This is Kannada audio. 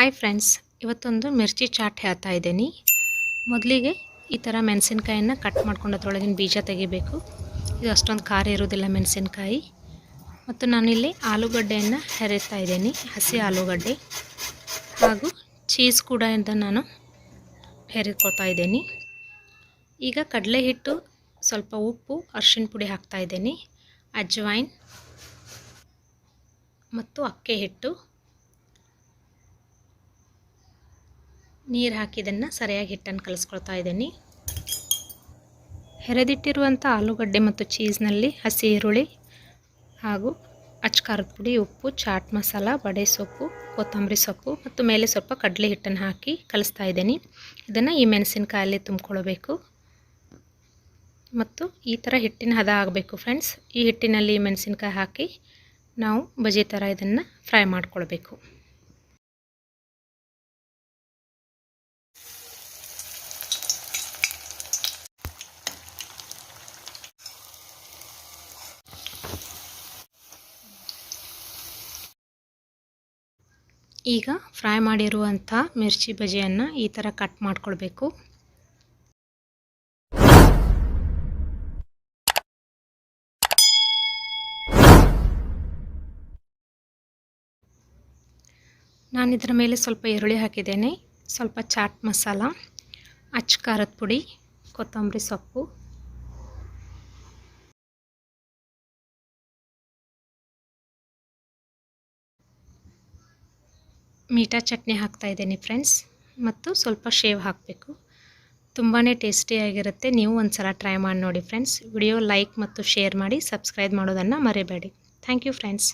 ಹಾಯ್ ಫ್ರೆಂಡ್ಸ್ ಇವತ್ತೊಂದು ಮಿರ್ಚಿ ಚಾಟ್ ಹೇಳ್ತಾ ಇದ್ದೀನಿ. ಮೊದಲಿಗೆ ಈ ಥರ ಮೆಣಸಿನ್ಕಾಯನ್ನು ಕಟ್ ಮಾಡ್ಕೊಂಡು ಅದರೊಳಗಿನ ಬೀಜ ತೆಗಿಬೇಕು. ಇದು ಅಷ್ಟೊಂದು ಖಾರ ಇರೋದಿಲ್ಲ ಮೆಣಸಿನ್ಕಾಯಿ. ಮತ್ತು ನಾನಿಲ್ಲಿ ಆಲೂಗಡ್ಡೆಯನ್ನು ಹೆರಿತಾ ಇದ್ದೀನಿ, ಹಸಿ ಆಲೂಗಡ್ಡೆ. ಹಾಗೂ ಚೀಸ್ ಕೂಡ ಅಂತ ನಾನು ಹೆರಿಕೊಳ್ತಾ ಇದ್ದೀನಿ. ಈಗ ಕಡಲೆ ಹಿಟ್ಟು, ಸ್ವಲ್ಪ ಉಪ್ಪು ಅರ್ಶಿನ ಪುಡಿ ಹಾಕ್ತಾ ಇದ್ದೀನಿ. ಅಜ್ವೈನ್ ಮತ್ತು ಅಕ್ಕಿ ಹಿಟ್ಟು. ನೀರು ಹಾಕಿದ್ದನ್ನು ಸರಿಯಾಗಿ ಹಿಟ್ಟನ್ನು ಕಲಿಸ್ಕೊಳ್ತಾ ಇದ್ದೀನಿ. ಹೆರೆದಿಟ್ಟಿರುವಂಥ ಆಲೂಗಡ್ಡೆ ಮತ್ತು ಚೀಸ್ನಲ್ಲಿ ಹಸಿ ಈರುಳ್ಳಿ ಹಾಗೂ ಅಚ್ಕಾರದ ಪುಡಿ, ಉಪ್ಪು, ಚಾಟ್ ಮಸಾಲ ಬಡೆ ಸೊಪ್ಪು, ಕೊತ್ತಂಬರಿ ಸೊಪ್ಪು ಮತ್ತು ಮೇಲೆ ಸ್ವಲ್ಪ ಕಡಲೆ ಹಿಟ್ಟನ್ನು ಹಾಕಿ ಕಲಿಸ್ತಾ ಇದ್ದೀನಿ. ಇದನ್ನು ಈ ಮೆಣಸಿನಕಾಯಲ್ಲಿ ತುಂಬ್ಕೊಳ್ಬೇಕು. ಮತ್ತು ಈ ಥರ ಹಿಟ್ಟಿನ ಹದ ಆಗಬೇಕು ಫ್ರೆಂಡ್ಸ್. ಈ ಹಿಟ್ಟಿನಲ್ಲಿ ಮೆಣಸಿನ್ಕಾಯಿ ಹಾಕಿ ನಾವು ಬಜಿ ಥರ ಇದನ್ನು ಫ್ರೈ ಮಾಡ್ಕೊಳ್ಬೇಕು. ಈಗ ಫ್ರೈ ಮಾಡಿರುವಂಥ ಮಿರ್ಚಿ ಬಜೆಯನ್ನು ಈ ಥರ ಕಟ್ ಮಾಡ್ಕೊಳ್ಬೇಕು. ನಾನು ಇದರ ಮೇಲೆ ಸ್ವಲ್ಪ ಈರುಳ್ಳಿ ಹಾಕಿದ್ದೇನೆ. ಸ್ವಲ್ಪ ಚಾಟ್ ಮಸಾಲ, ಅಚ್ಚ ಖಾರದ ಪುಡಿ, ಕೊತ್ತಂಬರಿ ಸೊಪ್ಪು ಮೀಠಾ ಚಟ್ನಿ ಹಾಕ್ತಾ ಇದ್ದೀನಿ ಫ್ರೆಂಡ್ಸ್ ಮತ್ತು ಸ್ವಲ್ಪ ಶೇವ್ ಹಾಕಬೇಕು. ತುಂಬಾ ಟೇಸ್ಟಿಯಾಗಿರುತ್ತೆ ನೀವು ಒಂದು ಸಲ ಟ್ರೈ ಮಾಡಿ ನೋಡಿ ಫ್ರೆಂಡ್ಸ್ ವಿಡಿಯೋ ಲೈಕ್ ಮತ್ತು ಶೇರ್ ಮಾಡಿ ಸಬ್ಸ್ಕ್ರೈಬ್ ಮಾಡೋದನ್ನು ಮರಿಬೇಡಿ. Thank you friends